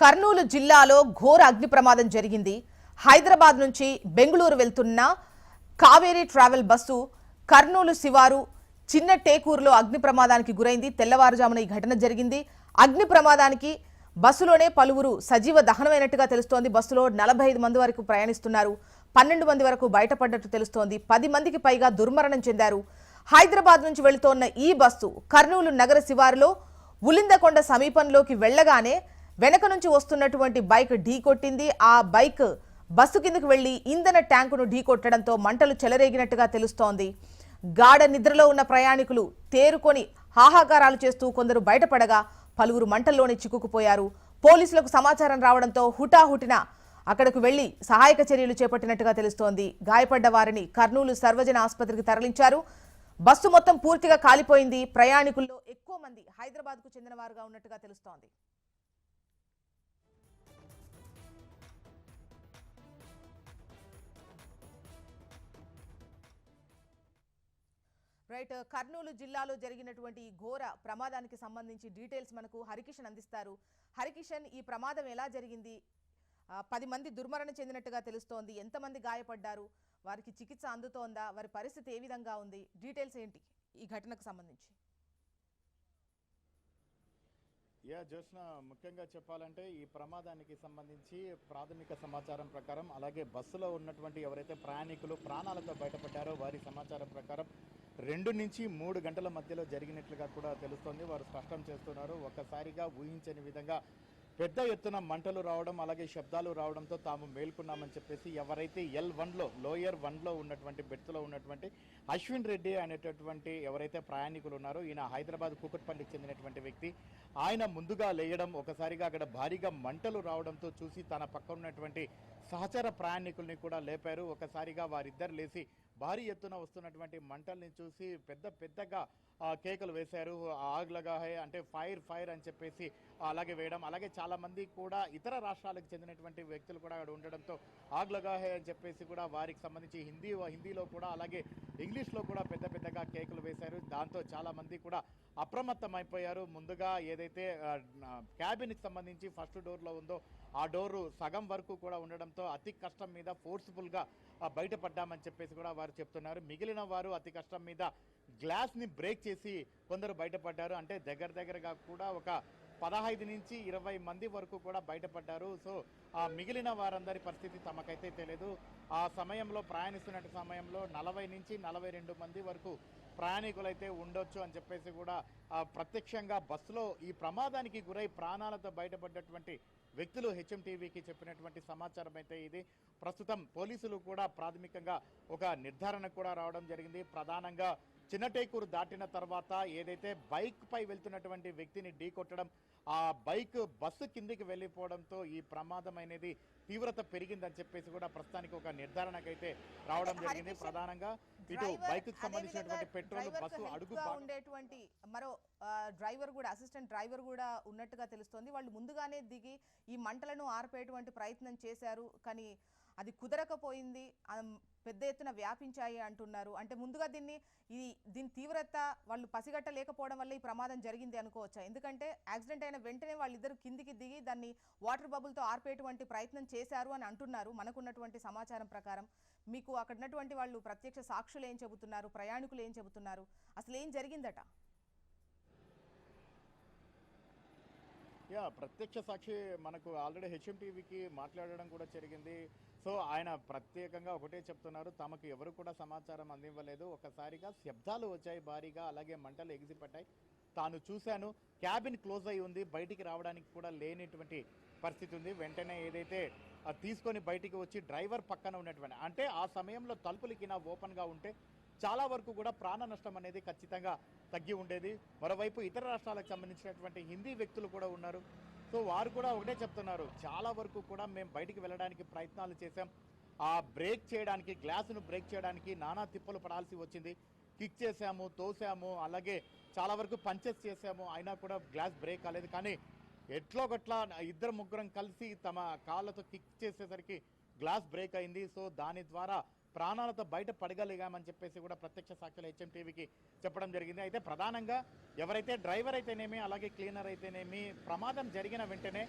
కర్నూలు జిల్లాలో ఘోర అగ్ని ప్రమాదం జరిగింది. హైదరాబాద్ నుంచి బెంగళూరు వెళ్తున్న కావేరీ ట్రావెల్ బస్సు కర్నూలు శివారు చిన్న టేకూరులో అగ్ని ప్రమాదానికి గురైంది. తెల్లవారుజామున ఈ ఘటన జరిగింది. అగ్ని ప్రమాదానికి బస్సులోనే పలువురు సజీవ దహనమైనట్టుగా తెలుస్తోంది. బస్సులో నలభై ఐదు మంది వరకు ప్రయాణిస్తున్నారు. పన్నెండు మంది వరకు బయటపడ్డట్టు తెలుస్తోంది. పది మందికి పైగా దుర్మరణం చెందారు. హైదరాబాద్ నుంచి వెళుతోన్న ఈ బస్సు కర్నూలు నగర శివారులో ఉలిందకొండ సమీపంలోకి వెళ్ళగానే వెనక నుంచి వస్తున్నటువంటి బైక్ ఢీకొట్టింది ఆ బైక్ బస్సు కిందకు వెళ్ళి ఇంధన ట్యాంకును ఢీకొట్టడంతో మంటలు చెలరేగినట్టుగా తెలుస్తోంది. గాఢ నిద్రలో ఉన్న ప్రయాణికులు తేరుకొని హాహాకారాలు చేస్తూ కొందరు బయటపడగా పలువురు మంటల్లోనే చిక్కుకుపోయారు. పోలీసులకు సమాచారం రావడంతో హుటాహుటిన అక్కడకు వెళ్ళి సహాయక చర్యలు చేపట్టినట్టుగా తెలుస్తోంది. గాయపడ్డ వారిని కర్నూలు సర్వజన ఆసుపత్రికి తరలించారు. బస్సు మొత్తం పూర్తిగా కాలిపోయింది. ప్రయాణికుల్లో ఎక్కువ మంది హైదరాబాద్కు చెందిన వారుగా ఉన్నట్టుగా తెలుస్తోంది. రైట్ కర్నూలు జిల్లాలో జరిగినటువంటి ఈ ఘోర ప్రమాదానికి సంబంధించి డీటెయిల్స్ మనకు హరికిషన్ అందిస్తారు. హరికిషన్ ఈ ప్రమాదం ఎలా జరిగింది? పది మంది దుర్మరణ చెందినట్టుగా తెలుస్తోంది. ఎంతమంది గాయపడ్డారు? వారికి చికిత్స అందుతోందా? వారి పరిస్థితి ఏ విధంగా ఉంది? డీటెయిల్స్ ఏంటి ఈ ఘటనకు సంబంధించి? యా జోష్న ముఖ్యంగా చెప్పాలంటే ఈ ప్రమాదానికి సంబంధించి ప్రాథమిక సమాచారం ప్రకారం అలాగే బస్సులో ఉన్నటువంటి ఎవరైతే ప్రయాణికులు ప్రాణాలతో బయటపడ్డారో వారి సమాచారం ప్రకారం రెండు నుంచి మూడు గంటల మధ్యలో జరిగినట్లుగా కూడా తెలుస్తోంది. వారు స్పష్టం చేస్తున్నారు. ఒక్కసారిగా ఊహించని విధంగా పెద్ద ఎత్తున మంటలు రావడం అలాగే శబ్దాలు రావడంతో తాము మేల్కొన్నామని చెప్పేసి ఎవరైతే ఎల్ వన్లో లోయర్ వన్లో ఉన్నటువంటి బెర్త్లో ఉన్నటువంటి అశ్విన్ రెడ్డి అనేటటువంటి ఎవరైతే ప్రయాణికులు ఉన్నారో ఈయన హైదరాబాద్ కూకట్పల్లికి చెందినటువంటి వ్యక్తి ఆయన ముందుగా లేయడం ఒకసారిగా అక్కడ భారీగా మంటలు రావడంతో చూసి తన పక్కన ఉన్నటువంటి సహచర ప్రయాణికుల్ని కూడా లేపారు. ఒకసారిగా వారిద్దరు లేచి భారీ ఎత్తున వస్తున్నటువంటి మంటల్ని చూసి పెద్ద పెద్దగా కేకలు వేశారు. ఆగ్లగా హై అంటే ఫైర్ ఫైర్ అని చెప్పేసి అలాగే వేయడం అలాగే చాలా మంది కూడా ఇతర రాష్ట్రాలకు చెందినటువంటి వ్యక్తులు కూడా అక్కడ ఉండడంతో ఆగ్ లగాహే అని చెప్పేసి కూడా వారికి సంబంధించి హిందీ హిందీలో కూడా అలాగే ఇంగ్లీష్లో కూడా పెద్ద పెద్దగా కేకులు వేశారు. దాంతో చాలా మంది కూడా అప్రమత్తం అయిపోయారు ముందుగా ఏదైతే క్యాబిన్కి సంబంధించి ఫస్ట్ డోర్లో ఉందో ఆ డోరు సగం వరకు కూడా ఉండడంతో అతి కష్టం మీద ఫోర్స్ఫుల్గా బయటపడ్డామని చెప్పేసి కూడా వారు చెప్తున్నారు. మిగిలిన వారు అతి కష్టం మీద గ్లాస్ని బ్రేక్ చేసి కొందరు బయటపడ్డారు. అంటే దగ్గర దగ్గరగా కూడా ఒక పదహైదు నుంచి ఇరవై మంది వరకు కూడా బయటపడ్డారు. సో ఆ మిగిలిన వారందరి పరిస్థితి తమకైతే తెలియదు ఆ సమయంలో ప్రయాణిస్తున్న సమయంలో నలభై నుంచి నలభై రెండు మంది వరకు ప్రయాణికులైతే ఉండొచ్చు అని చెప్పేసి కూడా ఆ, ప్రత్యక్షంగా బస్సులో ఈ ప్రమాదానికి గురై ప్రాణాలతో బయటపడ్డటువంటి వ్యక్తులు హెచ్ఎంటీవీకి చెప్పినటువంటి సమాచారం అయితే ఇది. ప్రస్తుతం పోలీసులు కూడా ప్రాథమికంగా ఒక నిర్ధారణ కూడా రావడం జరిగింది. ప్రధానంగా చిన్నటేకూరు దాటిన తర్వాత ఏదైతే బైక్ పై వెళ్తున్నటువంటి వ్యక్తిని ఢీకొట్టడం ఆ బైక్ బస్సు కిందికి వెళ్ళిపోవడంతో ఈ ప్రమాదం అనేది తీవ్రత పెరిగిందని చెప్పేసి కూడా ప్రస్తుతానికి ఒక నిర్ధారణకైతే రావడం అయితే జరిగింది. హరికిషన్, ప్రధానంగా ఇటు బైక్కు సంబంధించినటువంటి పెట్రోల్ బస్సు అడుగు ఉండేటువంటి మరో డ్రైవర్ కూడా అసిస్టెంట్ డ్రైవర్ కూడా ఉన్నట్టుగా తెలుస్తోంది. వాళ్ళు ముందుగానే దిగి ఈ మంటలను ఆర్పేటువంటి ప్రయత్నం చేశారు. కానీ అది కుదరకపోయింది పెద్ద ఎత్తున వ్యాపించాయి అంటున్నారు. అంటే ముందుగా దీన్ని ఈ దీని తీవ్రత వాళ్ళు పసిగట్టలేకపోవడం వల్ల ఈ ప్రమాదం జరిగింది అనుకోవచ్చా? ఎందుకంటే యాక్సిడెంట్ అయిన వెంటనే వాళ్ళిద్దరు కిందికి దిగి దాన్ని వాటర్ బబుల్తో ఆర్పేటువంటి ప్రయత్నం చేశారు అని అంటున్నారు మనకున్నటువంటి సమాచారం ప్రకారం. మీకు అక్కడ ఉన్నటువంటి వాళ్ళు ప్రత్యక్ష సాక్షులు ఏం చెబుతున్నారు? ప్రయాణికులు ఏం చెబుతున్నారు? అసలు ఏం జరిగిందట? యా ప్రత్యక్ష సాక్షి మనకు ఆల్రెడీ హెచ్ఎం టీవీకి మాట్లాడడం కూడా జరిగింది. సో ఆయన ప్రత్యేకంగా ఒకటే చెప్తున్నారు తమకు ఎవరు కూడా సమాచారం అందివ్వలేదు. ఒకసారిగా శబ్దాలు వచ్చాయి భారీగా అలాగే మంటలు ఎగిసిపట్టాయి తాను చూశాను క్యాబిన్ క్లోజ్ అయి ఉంది బయటికి రావడానికి కూడా లేనిటువంటి పరిస్థితి ఉంది. వెంటనే ఏదైతే తీసుకొని బయటికి వచ్చి డ్రైవర్ పక్కన ఉన్నటువంటి అంటే ఆ సమయంలో తలుపులకి నా ఓపెన్గా ఉంటే చాలా వరకు కూడా ప్రాణ నష్టం అనేది ఖచ్చితంగా తగ్గి ఉండేది. మరోవైపు ఇతర రాష్ట్రాలకు సంబంధించినటువంటి హిందీ వ్యక్తులు కూడా ఉన్నారు. సో వారు కూడా ఒకటే చెప్తున్నారు. చాలా వరకు కూడా మేము బయటికి వెళ్ళడానికి ప్రయత్నాలు చేశాం. ఆ బ్రేక్ చేయడానికి గ్లాసును బ్రేక్ చేయడానికి నానా తిప్పలు పడాల్సి వచ్చింది. కిక్ చేశాము తోసాము అలాగే చాలా వరకు పంచెస్ చేశాము. అయినా కూడా గ్లాస్ బ్రేక్ కాలేదు. కానీ ఎట్లో గట్లా ఇద్దరు ముగ్గురం కలిసి తమ కాళ్ళతో కిక్ చేసేసరికి గ్లాస్ బ్రేక్ అయింది. సో దాని ద్వారా ప్రాణాలతో బయట పడగలిగామని చెప్పేసి కూడా ప్రత్యక్ష సాక్షులు హెచ్ఎం టీవీకి చెప్పడం జరిగింది. అయితే ప్రధానంగా ఎవరైతే డ్రైవర్ అయితేనేమి అలాగే క్లీనర్ అయితేనేమి ప్రమాదం జరిగిన వెంటనే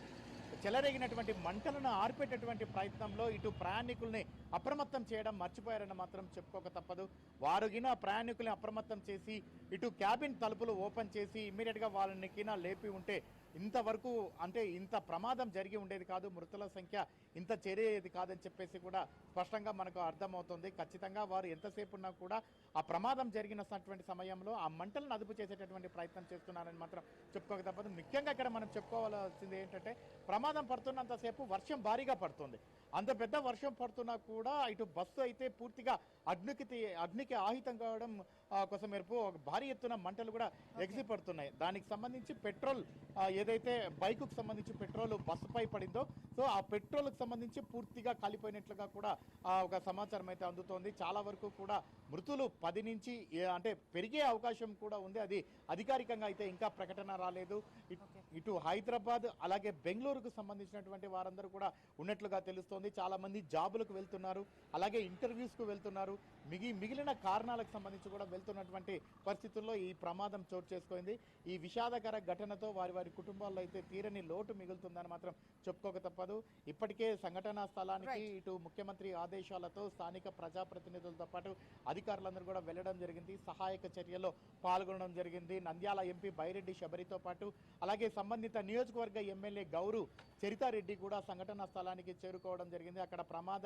చెలరేగినటువంటి మంటలను ఆర్పేటటువంటి ప్రయత్నంలో ఇటు ప్రయాణికుల్ని అప్రమత్తం చేయడం మర్చిపోయారని మాత్రం చెప్పుకోక తప్పదు. వారుగిన ప్రయాణికుల్ని అప్రమత్తం చేసి ఇటు క్యాబిన్ తలుపులు ఓపెన్ చేసి ఇమ్మీడియట్గా వాళ్ళనికినా వాళ్ళని లేపి ఉంటే ఇంతవరకు అంటే ఇంత ప్రమాదం జరిగి ఉండేది కాదు మృతుల సంఖ్య ఇంత చేరేది కాదని చెప్పేసి కూడా స్పష్టంగా మనకు అర్థమవుతుంది. ఖచ్చితంగా వారు ఎంతసేపు ఉన్నా కూడా ఆ ప్రమాదం జరిగినటువంటి సమయంలో ఆ మంటలను అదుపు చేసేటటువంటి ప్రయత్నం చేస్తున్నారని మాత్రం చెప్పుకోక తప్పదు. ముఖ్యంగా ఇక్కడ మనం చెప్పుకోవాల్సింది ఏంటంటే ప్రమాదం పడుతున్నంతసేపు వర్షం భారీగా పడుతుంది. అంత పెద్ద వర్షం పడుతున్నా కూడా ఇటు బస్సు అయితే పూర్తిగా అగ్నికి అగ్నికి ఆహితం కావడం కోసం మేరకు ఒక భారీ ఎత్తున మంటలు కూడా ఎగిసి పడుతున్నాయి దానికి సంబంధించి పెట్రోల్ ఏదైతే బైకుకు సంబంధించి పెట్రోల్ బస్సుపై పడిందో సో ఆ పెట్రోల్కి సంబంధించి పూర్తిగా కాలిపోయినట్లుగా కూడా ఆ, ఒక సమాచారం అయితే అందుతోంది. చాలా వరకు కూడా మృతులు పది నుంచి అంటే పెరిగే అవకాశం కూడా ఉంది. అది అధికారికంగా అయితే ఇంకా ప్రకటన రాలేదు. ఇట్- హైదరాబాద్ అలాగే బెంగళూరుకు సంబంధించినటువంటి వారందరూ కూడా ఉన్నట్లుగా తెలుస్తోంది. చాలా మంది జాబులకు వెళ్తున్నారు అలాగే ఇంటర్వ్యూస్కు వెళ్తున్నారు. మిగి మిగిలిన కారణాలకు సంబంధించి కూడా వెళ్తున్నటువంటి పరిస్థితుల్లో ఈ ప్రమాదం చోటు చేసుకుంది. ఈ విషాదకర ఘటనతో వారి వారి కుటుంబాల్లో అయితే తీరని లోటు మిగులుతుందని మాత్రం చెప్పుకోక తప్పదు. ఇప్పటికే సంఘటనా స్థలానికి. ఇటు ముఖ్యమంత్రి ఆదేశాలతో స్థానిక ప్రజాప్రతినిధులతో పాటు అధికారులందరూ కూడా వెళ్ళడం జరిగింది. సహాయక చర్యల్లో పాల్గొనడం జరిగింది. నంద్యాల ఎంపీ బైరెడ్డి శబరితో పాటు అలాగే సంబంధిత నియోజకవర్గ ఎమ్మెల్యే గౌరు చరితారెడ్డి కూడా సంఘటనా స్థలానికి చేరుకోవడం జరిగింది. అక్కడ ప్రమాద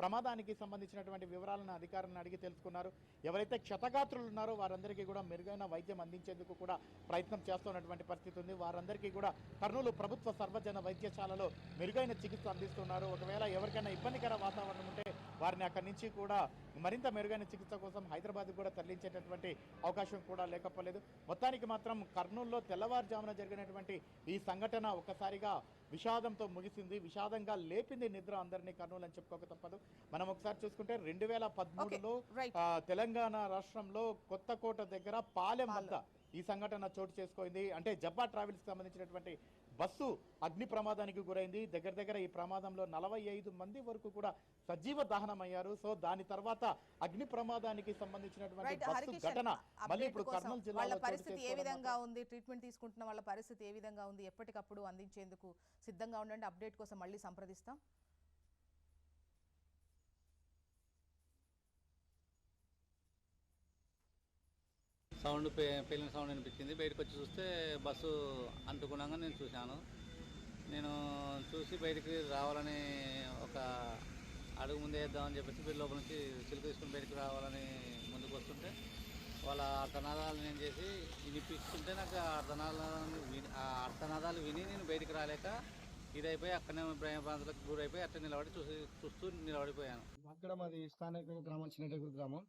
ప్రమాదానికి సంబంధించినటువంటి వివరాలను అధికారులను అడిగి తెలుసుకున్నారు. ఎవరైతే క్షతగాత్రులు ఉన్నారో వారందరికీ కూడా మెరుగైన వైద్యం అందించేందుకు కూడా ప్రయత్నం చేస్తున్నటువంటి పరిస్థితి ఉంది. వారందరికీ కూడా కర్నూలు ప్రభుత్వ సర్వజన వైద్యశాలలో మెరుగైన చికిత్స అందిస్తున్నారు. ఒకవేళ ఎవరికైనా ఇబ్బందికర వాతావరణం ఉంటే వారిని అక్కడి నుంచి కూడా మరింత మెరుగైన చికిత్స కోసం హైదరాబాద్ కూడా తరలించేటటువంటి అవకాశం కూడా లేకపోలేదు. మొత్తానికి మాత్రం కర్నూలులో తెల్లవారుజామున జరిగినటువంటి ఈ సంఘటన ఒక్కసారిగా విషాదంతో ముగిసింది. విషాదంగా లేపింది నిద్ర అందరినీ కర్నూలు అని చెప్పుకోక తప్పదు. మనం ఒకసారి చూసుకుంటే రెండు వేల పదమూడులో తెలంగాణ రాష్ట్రంలో కొత్తకోట దగ్గర పాలెం వద్ద ఈ సంఘటన చోటు చేసుకుంది. అంటే జబ్బా ట్రావెల్స్కి సంబంధించినటువంటి బస్సు అగ్ని ప్రమాదానికి గురైంది. దగ్గర దగ్గర ఈ ప్రమాదంలో నలభై ఐదు మంది వరకు కూడా సజీవ దహనం అయ్యారు. సో దాని తర్వాత అగ్ని ప్రమాదానికి సంబంధించినటువంటి బస్సు ఘటన మళ్ళీ ఇప్పుడు కర్నూలు జిల్లాలో పరిస్థితి ఏ విధంగా ఉంది? ట్రీట్మెంట్ తీసుకుంటున్న వాళ్ళ పరిస్థితి ఏ విధంగా ఉంది? ఎప్పటికప్పుడు అందించేందుకు సిద్ధంగా ఉండండి. అప్డేట్ కోసం మళ్ళీ సంప్రదిస్తాం. సౌండ్ పెళ్ళిన పేలిన సౌండ్ అనిపించింది బయటకు వచ్చి చూస్తే బస్సు అంటుకున్నాగా నేను చూశాను. నేను చూసి బయటికి రావాలని ఒక అడుగు ముందే వేద్దామని చెప్పేసి వీళ్ళ లోపల నుంచి చిలుకు తీసుకుని బయటికి రావాలని ముందుకు వస్తుంటే వాళ్ళ అర్థనాదాలు నేను చేసి వినిపిస్తుంటే నాకు ఆ విని ఆ అర్థనాదాలు విని నేను బయటికి రాలేక ఇదైపోయి అక్కడనే భయ ప్రాంతాలకు గురైపోయి అట్లా నిలబడి చూసి చూస్తూ నిలబడిపోయాను. అక్కడ మాది స్థానిక గ్రామం చిన్నటెగురు గ్రామం.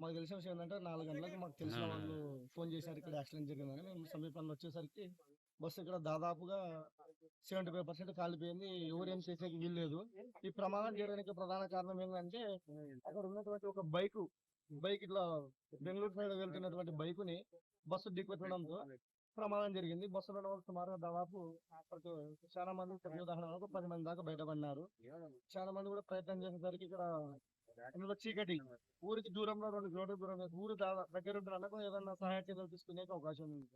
మాకు తెలిసిన విషయం ఏంటంటే నాలుగు గంటలకు మాకు తెలిసిన వాళ్ళు ఫోన్ చేశారు ఇక్కడ యాక్సిడెంట్ జరిగిందని. మేము సమీపంలో వచ్చేసరికి బస్సు ఇక్కడ దాదాపుగా సెవెంటీ ఫైవ్ పర్సెంట్ కాలిపోయింది. ఎవరేం చేసేకి వీల్లేదు. ఈ ప్రమాదం చేయడానికి ప్రధాన కారణం ఏంటంటే అక్కడ ఉన్నటువంటి ఒక బైక్ బైక్ ఇట్లా బెంగళూరు సైడ్ వెళ్తున్నటువంటి బైక్ని బస్సు ఢీకొట్టడంతో ప్రమాదం జరిగింది. బస్సులో ఉన్న వాళ్ళు సుమారుగా దాదాపు అక్కడికి చాలా మంది ఉదాహరణ పది మంది దాకా బయటపడినారు. చాలా మంది కూడా ప్రయత్నం చేసేసరికి ఇక్కడ చీకటి. ఊరికి దూరంలో రెండు కిలోమీటర్ దూరం ఊరు దా- దగ్గర ఉంటున్న ఏదన్నా సహాయ చర్యలు తీసుకునే అవకాశం ఉంది.